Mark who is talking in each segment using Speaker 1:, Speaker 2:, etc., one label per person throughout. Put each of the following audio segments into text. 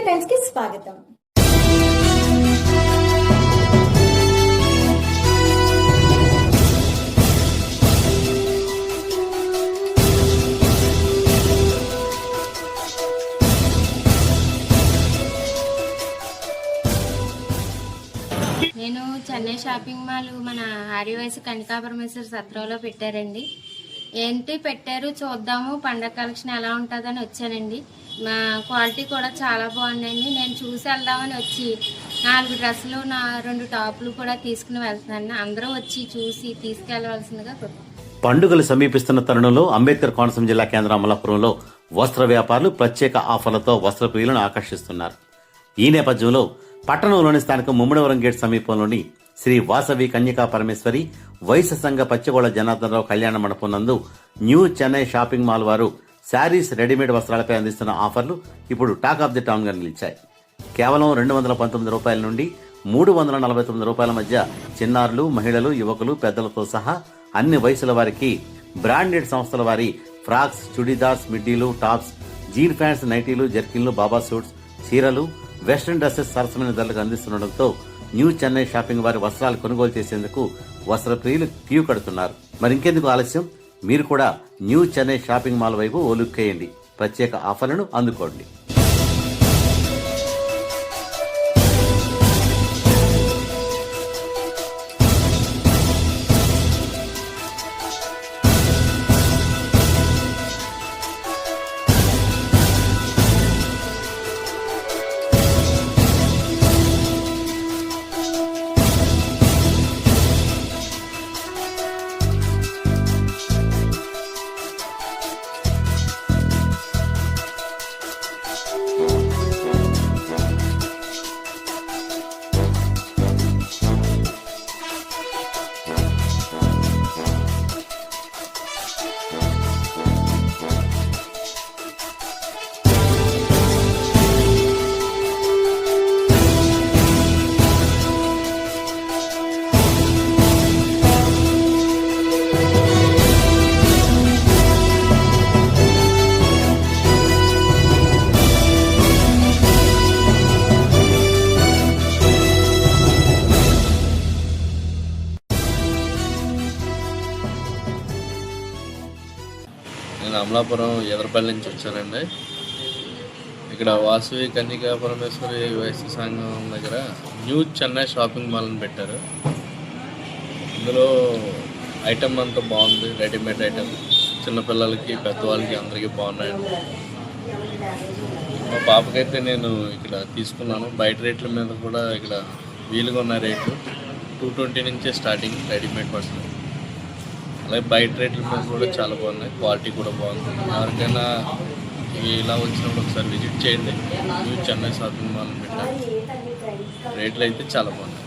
Speaker 1: India టైమ్స్కి స్వాగతం.
Speaker 2: నేను Chennai shopping mall మన ఆర్యవయసు కనికాపరమేశ్వర సత్రంలో పెట్టారండి. ఏంటి పెట్టారు చూద్దాము. పండగ కలెక్షన్ ఎలా ఉంటుందని వచ్చానండి. మా క్వాలిటీ కూడా చాలా బాగుందండి. నేను చూసి వెళ్దామని వచ్చి నాలుగు డ్రెస్సులు నా రెండు టాపులు కూడా తీసుకుని వెళ్తున్నాను. అందరూ వచ్చి చూసి తీసుకెళ్ళవలసిందిగా
Speaker 3: పండుగలు సమీపిస్తున్న తరుణంలో అంబేద్కర్ కోనసీమ జిల్లా కేంద్ర అమలాపురంలో వస్త్ర వ్యాపారులు ప్రత్యేక ఆఫర్లతో వస్త్ర ప్రియులను ఆకర్షిస్తున్నారు. ఈ నేపథ్యంలో పట్టణంలోని స్థానిక ముమ్మడవరం గేట్ సమీపంలోని శ్రీ వాసవి కన్యకా పరమేశ్వరి వైశ్య సంఘ పచ్చగోళ జనార్దనరావు కళ్యాణ మండపం నందు న్యూ చెన్నై షాపింగ్ మాల్ వారు శారీస్ రెడీమేడ్ వస్త్రాలపై అందిస్తున్న ఆఫర్లు ఇప్పుడు టాక్ ఆఫ్ ది టౌన్గా నిలిచాయి. కేవలం రెండు వందల పంతొమ్మిది రూపాయల నుండి మూడు వందల నలభై తొమ్మిది రూపాయల మధ్య చిన్నారులు మహిళలు యువకులు పెద్దలతో సహా అన్ని వయసుల వారికి బ్రాండెడ్ సంస్థల వారి ఫ్రాక్స్ చుడీదార్స్ మిడ్డీలు టాప్స్ జీన్ ప్యాంట్స్ నైటీలు జర్కిన్లు బాబా సూట్స్ చీరలు వెస్ట్రన్ డ్రెస్సెస్ సరసమైన ధరలకు అందిస్తుండటంతో న్యూ చెన్నై షాపింగ్ వారి వస్త్రాలు కొనుగోలు చేసేందుకు వస్త్ర ప్రియులు క్యూ కడుతున్నారు. మరి ఇంకెందుకు ఆలస్యం? మీరు కూడా న్యూ చెన్నై షాపింగ్ మాల్ వైపు ఒలుక్కేయండి ప్రత్యేక ఆఫర్లను అందుకోండి.
Speaker 4: నేను అమలాపురం ఎదరపల్లి నుంచి వచ్చానండి. ఇక్కడ వాసవి కన్యకా పరమేశ్వరి వైశ్య సంఘం దగ్గర న్యూ చెన్నై షాపింగ్ మాల్ అని పెట్టారు. ఇందులో ఐటమ్ అంతా బాగుంది. రెడీమేడ్ ఐటమ్ చిన్నపిల్లలకి పెద్దవాళ్ళకి అందరికీ బాగున్నాయండి. మా పాపకైతే నేను ఇక్కడ తీసుకున్నాను. బయట రేట్ల మీద కూడా ఇక్కడ వీలుగా ఉన్న రేట్లు టూ ట్వంటీ నుంచే స్టార్టింగ్ రెడీమేడ్ బట్టలు అలాగే బయట రేట్ల మీద కూడా చాలా బాగున్నాయి. క్వాలిటీ కూడా బాగుంది ఎవరికైనా ఇలా వచ్చినప్పుడు ఒకసారి విజిట్ చేయండి. న్యూ చెన్నై షాపింగ్ మాల్ పెట్టాలి పెట్టారు రేట్లు అయితే చాలా బాగున్నాయి.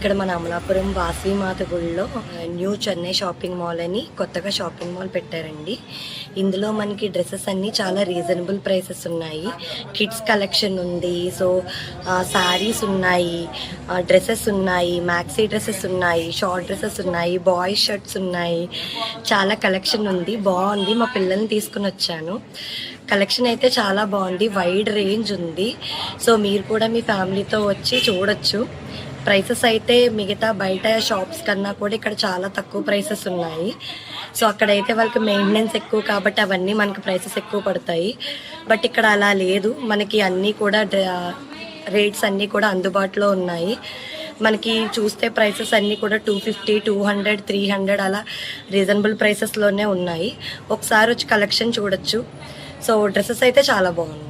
Speaker 1: ఇక్కడ మన అమలాపురం వాసీమాత మాత గుడిలో న్యూ చెన్నై షాపింగ్ మాల్ అని కొత్తగా షాపింగ్ మాల్ పెట్టారండి. ఇందులో మనకి డ్రెస్సెస్ అన్నీ చాలా రీజనబుల్ ప్రైసెస్ ఉన్నాయి. కిడ్స్ కలెక్షన్ ఉంది. సో శారీస్ ఉన్నాయి. డ్రెస్సెస్ ఉన్నాయి. మ్యాక్సీ డ్రెస్సెస్ ఉన్నాయి. షార్ట్ డ్రెస్సెస్ ఉన్నాయి. బాయ్స్ షర్ట్స్ ఉన్నాయి. చాలా కలెక్షన్ ఉంది. బాగుంది. మా పిల్లల్ని తీసుకుని వచ్చాను. కలెక్షన్ అయితే చాలా బాగుంది. వైడ్ రేంజ్ ఉంది. సో మీరు కూడా మీ ఫ్యామిలీతో వచ్చి చూడొచ్చు. ప్రైసెస్ అయితే మిగతా బయట షాప్స్ కన్నా కూడా ఇక్కడ చాలా తక్కువ ప్రైసెస్ ఉన్నాయి. సో అక్కడైతే వాళ్ళకి మెయింటెనెన్స్ ఎక్కువ కాబట్టి అవన్నీ మనకి ప్రైసెస్ ఎక్కువ పడతాయి. బట్ ఇక్కడ అలా లేదు. మనకి అన్నీ కూడా రేట్స్ అన్నీ కూడా అందుబాటులో ఉన్నాయి. మనకి చూస్తే ప్రైసెస్ అన్నీ కూడా two fifty two hundred three hundred అలా రీజనబుల్ ప్రైసెస్లోనే ఉన్నాయి. ఒకసారి వచ్చి కలెక్షన్ చూడొచ్చు. సో డ్రెస్సెస్ అయితే చాలా బాగున్నాయి.